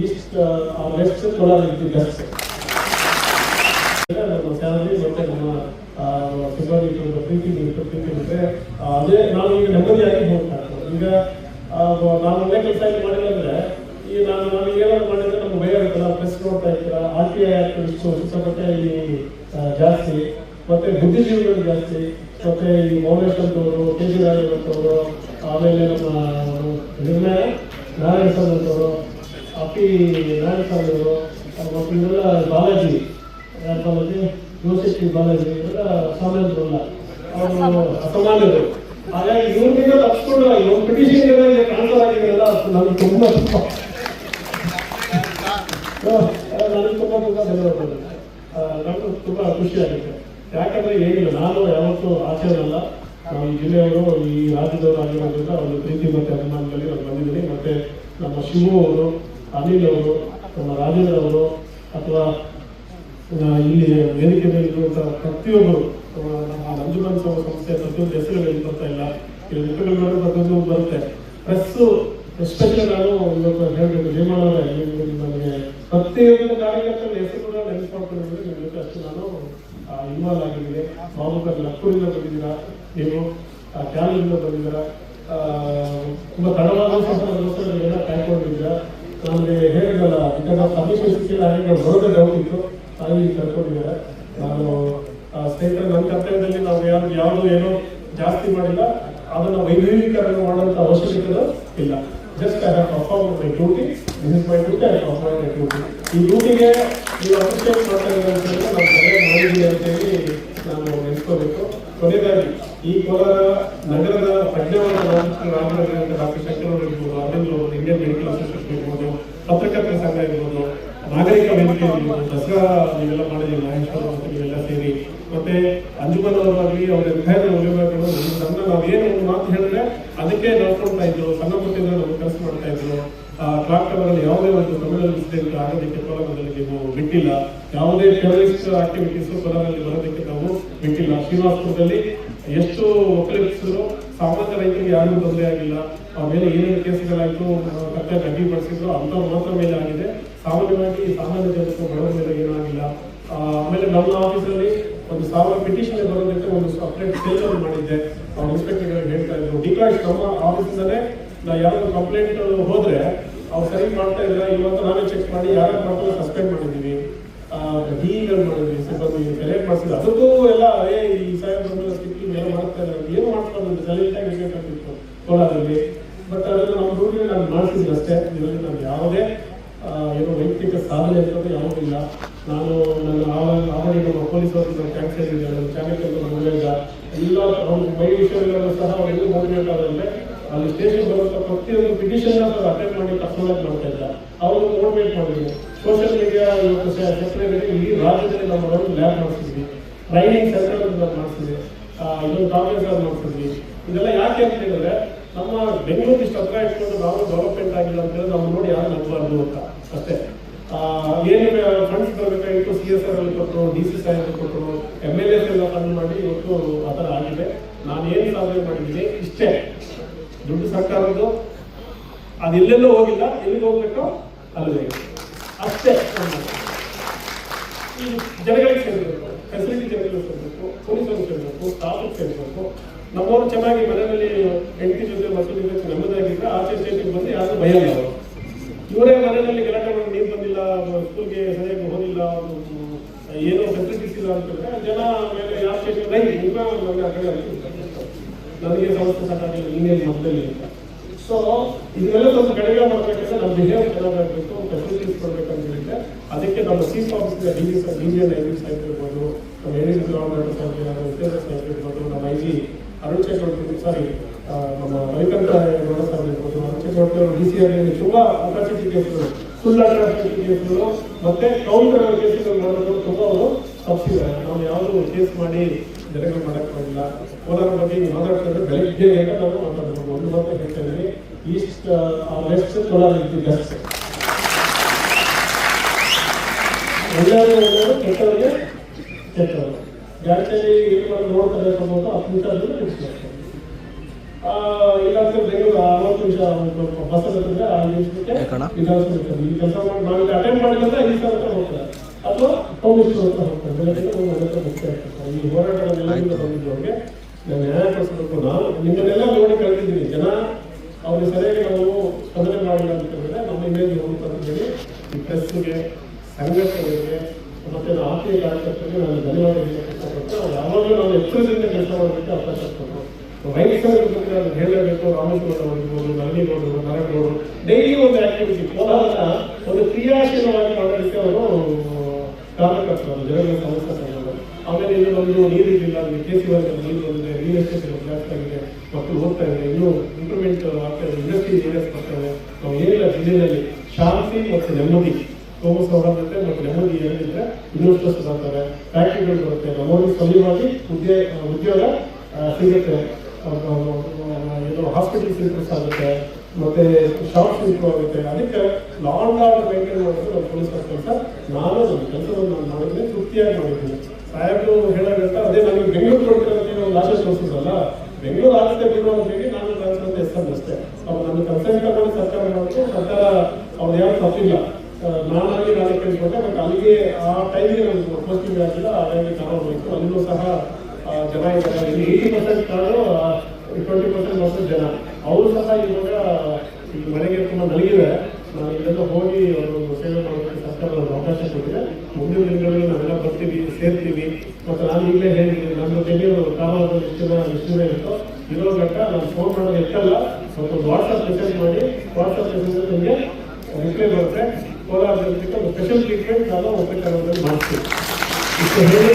East West Kolar ಇದ್ದು best ನಮ್ಮ ಮತ್ತೆ ನಮ್ಮ ಆ, ಇಟ್ಟು ಪ್ರೀತಿ ಪ್ರೀತಿ ಅದೇ ನಾವು ಈಗ ನೆಮ್ಮದಿಯಾಗಿ ಹೋಗ್ತಾ. ಈಗ ಆ, ನಾನು ಒಳ್ಳೆ ಕೆಲಸ ಮಾಡಿಲ್ಲ ಅಂದ್ರೆ ಈ ನಾನು ನಾನು ಏನಾದ್ರು ಮಾಡಿದ್ರೆ ನಮ್ಗೆ ಭಯ ಇರ್ತಲ್ಲ ಪ್ರೆಸ್ ನೋಡ್ತಾ ಇರ್ತೀರ ಆರ್ ಟಿ ಐ ಇಷ್ಟು ಸಿಕ್ಕಾಪಟ್ಟೆ ಇಲ್ಲಿ ಆ, ಜಾಸ್ತಿ ಮತ್ತೆ ಬುದ್ಧಿಜೀವಿಗಳು ಜಾಸ್ತಿ ಮತ್ತೆ ಈ ಮೌನೇಶ್ ಅಂತವರು ಕೆ ಜಿ ರಾಜವರು ಆಮೇಲೆ ನಮ್ಮ ನಿರ್ಣಯ ನಾರಾಯಣ ಅಂತವರು ಸ್ವಾಮಿ ಅವರು ಮತ್ತು ಇವರೆಲ್ಲ ಬಾಲಾಜಿ ಬಾಲಾಜಿ? ಯೂನಿವರ್ಸಿಟಿ ಬಾಲಾಜಿ ಇವರೆಲ್ಲ ಸಾಮಾನ್ಯರಲ್ಲ ಅವರು ಅಸಮಾನ್ಯರು ಹಾಗಾಗಿ ಇವ್ರಿಗಿಂತ ತಪ್ಪಿಸ್ಕೊಂಡು ಇವ್ರ ಪಿಟಿಷನ್ ಟ್ರಾನ್ಸ್ಫರ್ ಆಗಿದೆಯಲ್ಲ ನನಗೆ ತುಂಬ ತುಂಬ ನನಗೆ ತುಂಬ ತುಂಬ ಧನ್ಯವಾದಗಳು ನನಗೂ ತುಂಬ ಖುಷಿ ಆಗುತ್ತೆ. ಯಾಕಂದ್ರೆ ಏನಿಲ್ಲ, ನಾನು ಯಾವತ್ತೂ ಆಚರಣಲ್ಲ ಈ ಜಿಲ್ಲೆಯವರು, ಈ ರಾಜ್ಯದವರು ಆಗಿರೋದ್ರಿಂದ ಒಂದು ಪ್ರೀತಿ ಮತ್ತು ಅಭಿಮಾನದಲ್ಲಿ ನಾನು ಬಂದಿದ್ದೀನಿ. ಮತ್ತೆ ನಮ್ಮ ಶಿವು ಅವರು ಅನಿಲ್ ಅವರು ನಮ್ಮ ರಾಜೇಂದ್ರ ಅಥವಾ ಇಲ್ಲಿ ವೇದಿಕೆ ಮೇಲೆ ಇರುವಂತಹ ಪ್ರತಿಯೊಬ್ಬರು ನಮ್ಮ ನಂಜುಮನ್ ಸಂಸ್ಥೆ ಪ್ರತಿಯೊಂದು ಹೆಸರುಗಳಲ್ಲಿ ಬರ್ತಾ ಇಲ್ಲ. ಇಲ್ಲಿ ನೋಡಿ ಪ್ರತಿಯೊಂದು ಬರುತ್ತೆ. ಪ್ರೆಸ್ ಎಸ್ಪೆಷಲಿ ನಾನು ಇವತ್ತು ಹೇಳಬೇಕು ನಿರ್ಮಾಣವೇ ನನಗೆ ಪ್ರತಿಯೊಂದು ಕಾರ್ಯಕರ್ತರ ಹೆಸರು ಕೂಡ ನೆನಪಾಡ್ಕೊಂಡಿದ್ರೆ ನಿಮ್ಮ ಜೊತೆ ಅಷ್ಟು. ನಾನು ಇನ್ವಾಲ್ವ್ ಆಗಿದ್ದೀನಿ. ಬಾಬುಕರ್ ಲಕ್ಕೂರಿಂದ ಬಂದಿದ್ದೀರಾ ನೀವು? ಕ್ಯಾಲಿಂದ ಬಂದಿದ್ದೀರಾ? ತುಂಬ ತಡವಾದ ಸಹ ನೀವೆಲ್ಲ ಕಾಯ್ಕೊಂಡಿದ್ದೀರಾ ನನಗೆ ಹೇಳಿದ್ರಲ್ಲ ಯಾಕಂದ್ರೆ ಪರ್ಮಿಷನ್ ಸಿಕ್ಕಿಲ್ಲ ಹೇಗೆ ಬರೋದೇ ಡೌಟ್ ಇತ್ತು ಅಲ್ಲಿ ಕರ್ಕೊಂಡಿದ್ದಾರೆ. ನಾನು ಸ್ನೇಹಿತರೆ ನನ್ನ ಕರ್ತವ್ಯದಲ್ಲಿ ನಾವು ಯಾರು ಯಾವುದು ಏನೋ ಜಾಸ್ತಿ ಮಾಡಿಲ್ಲ. ಅದನ್ನು ವೈಭವೀಕರಣ ಮಾಡುವಂತ ಅವಶ್ಯಕತೆ ಇಲ್ಲ. Just I have perform my duty this is my duty I perform my duty ಈ ಡ್ಯೂಟಿಗೆ ನೀವು ಅಪ್ರಿಷಿಯೇಟ್ ಮಾಡ್ತಾ ಇದ್ದಾರೆ ಅಂತಂದ್ರೆ ನಾವು ಸರಿಯಾಗಿ ಅಂತ ಅಂತೇಳಿ ನಾನು ನೆನೆಸ್ಕೋಬೇಕು. ಕೊನೆಯದಾಗಿ ಈ ಕೋಲಾರ ನಗರದ ಪ್ರಜ್ಞಾವಂತ ರಾಮನಗರ ಡಾಕ್ಟರ್ ಶಂಕರ್ ಇರ್ಬೋದು ಅರವಿಂದ್ ಅವರು ಇಂಡಿಯನ್ ಮೆಡಿಕಲ್ ಅಸೋಸಿಯೇಷನ್ ಇರ್ಬೋದು, ಪತ್ರಕರ್ತರ ಸಂಘ ಇರ್ಬೋದು, ನಾಗರಿಕ ವೇದಿಕೆ ಇರ್ಬೋದು, ದಸರಾ ನೀವೆಲ್ಲ ಮಾಡಿದ್ದೀವಿ ಮಹೇಶ್ವರ ಮತ್ತು ನೀವೆಲ್ಲ ಸೇರಿ. ಮತ್ತೆ ಅಂಜುಮನ್ ಅವರಾಗಲಿ ಅವರ ವಿಧಾಯಕ ಉದ್ಯೋಗಗಳು ನನ್ನ ನಾವೇನು ಒಂದು ಮಾತು ಹೇಳಿದ್ರೆ ಅದಕ್ಕೆ ನೋಡ್ಕೊಳ್ತಾ ಇದ್ರು ಸಣ್ಣ ಪುಟ್ಟಿಂದ ನಾವು ಕೆಲಸ ಮಾಡ್ತಾ ಇದ್ರು ಕ್ಲಾಕ್ ಅವರಲ್ಲಿ ಯಾವುದೇ ಒಂದು ತಮಿಳಲ್ಲಿ ಇನ್ಸಿಡೆಂಟ್ ಆಗೋದಕ್ಕೆ ಕೋಲಾರದಲ್ಲಿ ನೀವು ಬಿಟ್ಟಿಲ್ಲ. ಯಾವುದೇ ಟೆರರಿಸ್ಟ್ ಆಕ್ಟಿವಿಟೀಸ್ ಕೋಲಾರಲ್ಲಿ ಬರೋದಕ್ಕೆ ನಾವು ಬಿಟ್ಟಿಲ್ಲ ಶ್ರೀನಿವಾಸಪುರದಲ್ಲಿ ಎಷ್ಟು ಒಕ್ಕಲಿಗರು, ಸಾಮಾನ್ಯ ರೈತರಿಗೆ ಯಾರಿಗೂ ತೊಂದರೆ ಆಗಿಲ್ಲ. ಮೇಲೆ ಏನೇನು ಕೇಸ್ಗಳಾಯಿತು ಕರೆಕ್ಟಾಗಿ ಅಡ್ಡಿಪಡಿಸಿದ್ರು ಅಂತ ಮಾತ್ರ ಮೇಲೆ ಆಗಿದೆ. ಸಾಮಾನ್ಯವಾಗಿ ಸಾಮಾನ್ಯ ಜನಕ್ಕೆ ಬಡವರ ಮೇಲೆ ಏನಾಗಿಲ್ಲ ಆಮೇಲೆ ನಮ್ಮ ಆಫೀಸಲ್ಲಿ ಒಂದು ಸಾವಿರ ಪಿಟಿಷನ್ ಬರೋದಕ್ಕೆ ಒಂದು ಸಪ್ರೇಟ್ ಸೇಲ್ ಮಾಡಿದ್ದೆ. ಅವ್ರ ಇನ್ಸ್ಪೆಕ್ಟರ್ ಹೇಳ್ತಾ ಇದ್ರು, ಡಿಕಾಶ್, ನಮ್ಮ ಆಫೀಸಿಂದಲೇ ನಾ ಯಾರು ಕಂಪ್ಲೇಂಟ್ ಹೋದ್ರೆ ಅವ್ರು ಸರಿ ಮಾಡ್ತಾ ಇದ್ರೆ ಇವತ್ತು ನಾವೇ ಚೆಕ್ ಮಾಡಿ ಯಾರು ಪ್ರಾಪರ್ ಸಸ್ಪೆಂಡ್ ಮಾಡಿದ್ದೀವಿ. ಡಿಇಗಳು ಮಾಡಿದ್ವಿ ಸಿಬ್ಬಂದಿ ಕಲೆಕ್ಟ್ ಮಾಡಿಸಿದ್ವಿ ಅದಕ್ಕೂ ಎಲ್ಲ ಏ, ಈ ಸಾಹೇಬ್ ಬಂದು ಸಿಕ್ಕಿ ಮೇಲೆ ಮಾಡ್ತಾ ಇದ್ದಾರೆ. ಏನು ಮಾಡ್ಕೊಂಡು ಸೈಲೆಂಟ್ ಆಗಿ ಇರ್ಬೇಕಾಗಿತ್ತು ಕೋಲಾರಲ್ಲಿ. ಬಟ್ ಅದನ್ನು ನಮ್ಮ ರೂಢಿ ನಾನು ಮಾಡಿಸಿದ್ವಿ ಅಷ್ಟೇ. ಇದರಲ್ಲಿ ನಾನು ಯಾವುದೇ ಏನೋ ವೈಯಕ್ತಿಕ ಸಾಧನೆ ಅಂತ ಯಾವುದೂ ಇಲ್ಲ. ನಾನು ನನ್ನ ಆಲ್ರೆಡಿ ನಮ್ಮ ಪೊಲೀಸ್ ಆಫೀಸರ್ ಟ್ಯಾಕ್ಸ್ ಹೇಳಿದ್ದೆ ನನ್ನ ಮೌಲ್ಯದ ಎಲ್ಲ, ಅವ್ರ ಬೈ ವಿಷಯಗಳನ್ನು ಸಹ ಅವರೆಲ್ಲೂ ಮೋಟಿವೇಟ್ ಅಲ್ಲಿ ಸ್ಟೇಷನ್ ಬರುವಂಥ ಪ್ರತಿಯೊಂದು ಪಿಟಿಷನ್ ಅಟೆಂಡ್ ಮಾಡಿ ಕಸ್ಟಮೈಸ್ ಮಾಡ್ತಾ ಇದ್ದ ಅವರು ಮೋಟಿವೇಟ್ ಮಾಡಿದ್ರು. ಸೋಷಿಯಲ್ ಮೀಡಿಯಾ ಸೆಕ್ರೆಟರಿ ಇಡೀ ರಾಜ್ಯದಲ್ಲಿ ನಮ್ಮ ಒಂದು ಲ್ಯಾಬ್ ಮಾಡಿಸಿದ್ವಿ ಟ್ರೈನಿಂಗ್ ಸೆಂಟರ್ ಮಾಡಿಸಿದ್ವಿ ಇದೊಂದು ಕಾಂಗ್ರೆಸ್ ಅವ್ರು ಮಾಡಿಸಿದ್ವಿ ಇದೆಲ್ಲ ಯಾಕೆ ಅಂತ ಹೇಳಿದ್ರೆ, ನಮ್ಮ ಬೆಂಗಳೂರು ಇಷ್ಟು ಹತ್ರ ಇಟ್ಕೊಂಡು ನಾವು ಡೆವಲಪ್ಮೆಂಟ್ ಆಗಿಲ್ಲ ಅಂತ ಹೇಳಿ ನಾವು ನೋಡಿ ಯಾರು ನಂಬಬಾರ್ದು ಅಂತ. ಅಷ್ಟೇ. ಏನು ಫಂಡ್ಸ್ ಬರಬೇಕಾಗಿತ್ತು ಸಿ ಎಸ್ ಆರ್ ಅಲ್ಲಿ ಕೊಟ್ಟರು ಡಿ ಸಿ ಸಾಹೇಬ್ ಕೊಟ್ಟರು ಎಂ ಎಲ್ ಎಸ್ ಎಲ್ಲ ಫಂಡ್ ಮಾಡಿ ಇವತ್ತು ಆ ಥರ ಆಗಿದೆ. ನಾನು ಏನು ಸಾಧನೆ ಮಾಡಿದ್ದೀನಿ, ಇಷ್ಟೇ. ದುಡ್ಡು ಸರ್ಕಾರದ್ದು ಅದು ಎಲ್ಲೆಲ್ಲೂ ಹೋಗಿಲ್ಲ, ಎಲ್ಲಿಗೆ ಹೋಗ್ಬೇಕು ಅಲ್ಲಿಗೆ. ಅಷ್ಟೇ ಈ ಜನಗಳಿಗೆ ಸೇರಬೇಕು ಫೆಸಿಲಿಟಿ ಜನಗಳಿಗೆ ಸೇರಬೇಕು ಪೊಲೀಸರು ಸೇರಬೇಕು ಸ್ಟಾಫಿಗೆ ಸೇರಬೇಕು. ನಮ್ಮವರು ಚೆನ್ನಾಗಿ ಮನೆಯಲ್ಲಿ ಹೆಂಡತಿ ಜೊತೆ ಮಕ್ಕಳ ಜೊತೆ ನೆಮ್ಮದಿಯಾಗಿದ್ರೆ ಆಚೆ ಸ್ಟೇಟಿಗೆ ಬಂದು ಯಾರು ಭಯಲ್ಲ ಅವರು. ಇವರೇ ಮನೆಯಲ್ಲಿ ಗಲಾಟೆ ಮಾಡಿ ನೀರು ಬಂದಿಲ್ಲ ಸ್ಕೂಲ್ಗೆ ಸರಿಯಾಗಿ ಹೋಗಿಲ್ಲ ಏನೋ ಫೆಸಿಲಿಟೀಸ್ ಇಲ್ಲ ಅಂತಂದ್ರೆ ಜನ ಮೇಲೆ ಯಾವ ಸ್ಟೇಷನ್ ರೈ ಇನ್ನೂ ನನಗೆ ಆ ಕಡೆ. ನನಗೆ ಸಮಸ್ಯೆ ಸಾಕಾಗಿಲ್ಲ ಇಮೇಲ್ ಮೊದಲಲ್ಲಿ ಅಂತ ಸೊ ಇದನ್ನೆಲ್ಲ ಸ್ವಲ್ಪ ಕಡಿಮೆ ಮಾಡಬೇಕಂದ್ರೆ ನಮ್ಮ ಬಿಹೇವ್ ಚೆನ್ನಾಗಬೇಕು ಫೆಸಿಲಿಟೀಸ್ ಕೊಡಬೇಕಂತ ಹೇಳಿದ್ರೆ, ಅದಕ್ಕೆ ನಮ್ಮ chief officer D D D G I D Saheb ಇರ್ಬೋದು ನಮ್ಮ ಎ ಡಿ ಗವರ್ನಮೆಂಟ್ ಸಾಹೇಬ್ ಇರ್ಬೋದು ಉತ್ತೇಜ ಸಾಹೇಬ್ ಇರ್ಬೋದು ನಮ್ಮ I G Arun Chakravarthy sorry ನಮ್ಮ ರವಿಕಂಠ ಗೌಡ ಸಾಹೇಬ್ ಇರ್ಬೋದು ಅರುಣ್ ಚಕ್ರವರ್ತಿ ಅವರು ಡಿ ಸಿ ಆರ್ ತುಂಬ ಅಟ್ರಾಸಿಟಿ ಕೇಸ್ಗಳು ಫುಲ್ ಅಟ್ರಾಸಿಟಿ ಕೇಸ್ಗಳು ಮತ್ತೆ ಕೌಂಟರ್ ಕೇಸ್ಗಳು ಮಾಡೋದು ತುಂಬ ಅವರು ತಪ್ಪಿದ್ದಾರೆ. ನಾವು ಯಾವುದು ಕೇಸ್ ಮಾಡಿ ಜನಗಳು ಮಾಡೋಕ್ಕಾಗಿಲ್ಲ ಕೋಲಾರ ಬಗ್ಗೆ ಮಾತಾಡ್ತಾರೆ ಬೆಳಗ್ಗೆ ಹೇಗೆ ನಾವು ಮಾತಾಡಬೇಕು ಒಂದು ಮಾತ್ರ ಹೇಳ್ತಾ ಇದ್ದೀನಿ ಈಸ್ಟ್ ವೆಸ್ಟ್ ಕೋಲಾರ ಇದ್ದು ಒಳ್ಳೆಯವರು ಒಳ್ಳೆಯವರು ಕೆಟ್ಟವರಿಗೆ ಕೆಟ್ಟವರು. ಜಾಸ್ತಿಯಾಗಿ ಏನು ನೋಡ್ತಾರೆ ಅನ್ನೋದು ಆ, ಇಲ್ಲಾಂದ್ರೆ ಬೆಂಗಳೂರು ಅರವತ್ತು ನಿಮಿಷ ಬಸ್ ಹತ್ತಿದ್ರೆ ಆ ನಿಮಿಷಕ್ಕೆ? ವಿಧಾನಸೌಧ. ಈ ಕೆಲಸ ಮಾಡಿ ಅಟೆಂಡ್ ಮಾಡಿದ್ರೆ ಈ ಸಲ ಹೋಗ್ತಾರೆ. ಅಥವಾ ಕೌಮಿಸ್ಟರ್ ಹತ್ರ ಹೋಗ್ತಾರೆ ಬೆಳಗ್ಗೆ ನನ್ನ ಹತ್ರ ಮುಖ್ಯ ಆಗ್ತದೆ ಈ ಬಂದಿದ್ದವ್ರಿಗೆ ನಾನು ನ್ಯಾಯ ಕೊಡಿಸಬೇಕು ನಾನು ನಿಮ್ಮನ್ನೆಲ್ಲ ನೋಡಿ ಕಳೆದಿದ್ದೀನಿ ಜನ ಅವ್ರಿಗೆ ಸರಿಯಾಗಿ ನಾವು ಸ್ಪಂದನೆ ಮಾಡಿಲ್ಲ ಅಂತ ಹೇಳಿದ್ರೆ ನಮ್ಮ ಇಮೇಜ್ ಹೋಗುತ್ತೆ ಹೇಳಿ ಈ ಪ್ರೆಸ್ಗೆ ಸಂಘಟನೆಗಳಿಗೆ ಮತ್ತೆ ನಮ್ಮ ಆತ್ಮೀಯ ಕಾರ್ಯಕರ್ತರಿಗೆ ನಾನು ಧನ್ಯವಾದ ಇಷ್ಟಪಟ್ಟು ಯಾವಾಗಲೂ ನಾನು ಎಚ್ಚರದಿಂದ ಕೆಲಸ ಮಾಡೋದಕ್ಕೆ ಅವಕಾಶ ಕೊಟ್ಟರು ವೈದ್ಯರ ಬಗ್ಗೆ ನಾನು ಹೇಳಬೇಕು ರಾಮೇಶ್ವರ ಆಗಿರ್ಬೋದು ನರಳಿಗೌಡರು ನರಗೌಡರು ಡೈಲಿ ಒಂದು ಆಕ್ಟಿವಿಟಿ ಕೋಲಾರ ಒಂದು ಕ್ರಿಯಾಶೀಲವಾಗಿ ಮಾಡೋದಕ್ಕೆ ಅವರು ಕಾರಣಕರ್ತರು ಜನಗಳ ಸಮಸ್ಯೆ ತಗೊಂಡು ಆಮೇಲೆ ಇದು ನಮ್ಮದು ನೀರಿಲ್ಲ ಕೆ ಸಿ ವರ್ಗ ನೀರು ಬಂದಿದೆ ರಿಯಲ್ ಎಸ್ಟೇಟ್ ಜಾಸ್ತಿ ಆಗಿದೆ ಮಕ್ಕಳು ಹೋಗ್ತಾ ಇದೆ ಇನ್ನೂ ಇಂಪ್ರೂವ್ಮೆಂಟ್ ಆಗ್ತಾ ಇದೆ ಇಂಡಸ್ಟ್ರಿ ಏರಿಯಾಸ್ ಬರ್ತಾ ಇದೆ ನಾವು ಏನಿಲ್ಲ ಜಿಲ್ಲೆಯಲ್ಲಿ ಶಾಂತಿ ಮತ್ತು ನೆಮ್ಮದಿ ಸೋಮ ಸೌಹಾರ್ದತೆ ಮತ್ತು ನೆಮ್ಮದಿ ಏನಿದ್ರೆ ಇನ್ವೆಸ್ಟರ್ಸ್ ಬರ್ತಾರೆ ಫ್ಯಾಕ್ಟ್ರಿಗಳು ಬರುತ್ತೆ ನಮ್ಮಲ್ಲಿ ಸಲುವಾಗಿ ಉದ್ಯೋಗ ಉದ್ಯೋಗ ಸಿಗುತ್ತೆ ಏನೋ ಹಾಸ್ಪಿಟಲ್ ಸಿಗುತ್ತೆ ಆಗುತ್ತೆ ಮತ್ತೆ ಶಾರ್ಟ್ ಶೂಟ್ ಆಗುತ್ತೆ ಅದಕ್ಕೆ ಲಾಂಗ್ ಆರ್ಡರ್ ಮೇಂಟೈನ್ ಮಾಡೋದು ನಮ್ಮ ಪೊಲೀಸರ ಕೆಲಸ ನಾನು ನನ್ನ ಕೆಲಸವನ್ನು ನಾನು ಮಾಡಿದ್ರೆ ತೃಪ್ತಿಯಾಗಿ ಮಾಡಿದ್ದೀನಿ ಸಾಹೇಬರು ಹೇಳೋದಂತ ಅದೇ ನನಗೆ ಬೆಂಗಳೂರು ಕೊಟ್ಟಿರೋದಕ್ಕೆ ಒಂದು ಆಶೆ ತೋರಿಸಿದ್ರಲ್ಲ ಬೆಂಗಳೂರು ಆಗುತ್ತೆ ಹೇಳಿ ನಾನು ಟ್ರಾನ್ಸ್ಫರ್ ಎಸ್ ಅಷ್ಟೇ. ಅವ್ರು ನನ್ನ ಕನ್ಸಲ್ಟ್ ಮಾಡಿ ಸರ್ಕಾರ ಮಾಡಿದ್ರು ಸರ್ಕಾರ ಅವ್ರು ಯಾರು ತಪ್ಪಿಲ್ಲ. ನಾನಾಗಿ ನಾನು ಕೇಳಿಕೊಂಡೆ ಬಟ್ ಅಲ್ಲಿಗೆ ಆ ಟೈಮಿಗೆ ನನಗೆ ಪೋಸ್ಟಿಂಗ್ ಆಗಿಲ್ಲ ಹಾಗಾಗಿ ತಗೊಂಡ್ಬೇಕು ಅಲ್ಲೂ ಸಹ ಆ, ಜನ ಇದ್ದಾರೆ. Eighty percent car twenty percent ಮಾತ್ರ ಜನ ಅವರು ಸಹ ಇವಾಗ ಈ ಮನೆಗೆ ತುಂಬ ನಲಗಿದೆ ನಾನು ಇಲ್ಲೆಲ್ಲ ಹೋಗಿ ಅವರು ಸೇವೆ ಮಾಡೋದಕ್ಕೆ ಸರ್ಕಾರ ಒಂದು ಅವಕಾಶ ಕೊಟ್ಟಿದೆ. ಮುಂದಿನ ದಿನಗಳಲ್ಲಿ ನಾವೆಲ್ಲ ಬರ್ತೀವಿ, ಸೇರ್ತೀವಿ. ಮತ್ತು ನಾನು ಈಗಲೇ ಹೇಳಿದ್ದೀನಿ ನಮ್ಮ ಬೆಂಗಳೂರು ಒಂದು ಎಷ್ಟು ಜನ ಎಷ್ಟು ಜನ ಇರುತ್ತೋ, ಇರೋ ಗಂಟ ನಾನು ಫೋನ್ ಮಾಡೋದು ಎತ್ತಲ್ಲ ಸ್ವಲ್ಪ ವಾಟ್ಸಪ್ ಮೆಸೇಜ್ ಮಾಡಿ ವಾಟ್ಸಪ್ ಮೆಸೇಜ್ ನಿಮಗೆ ರಿಪ್ಲೈ ಬರುತ್ತೆ. ಕೋಲಾರದಲ್ಲಿ ಒಂದು ಸ್ಪೆಷಲ್ ಟ್ರೀಟ್ಮೆಂಟ್ ನಾನು ಒಪ್ಪಿಕೊಳ್ಳೋದ್ರಲ್ಲಿ ಮಾಡ್ತೀನಿ ಇಷ್ಟು ಹೇಳಿ.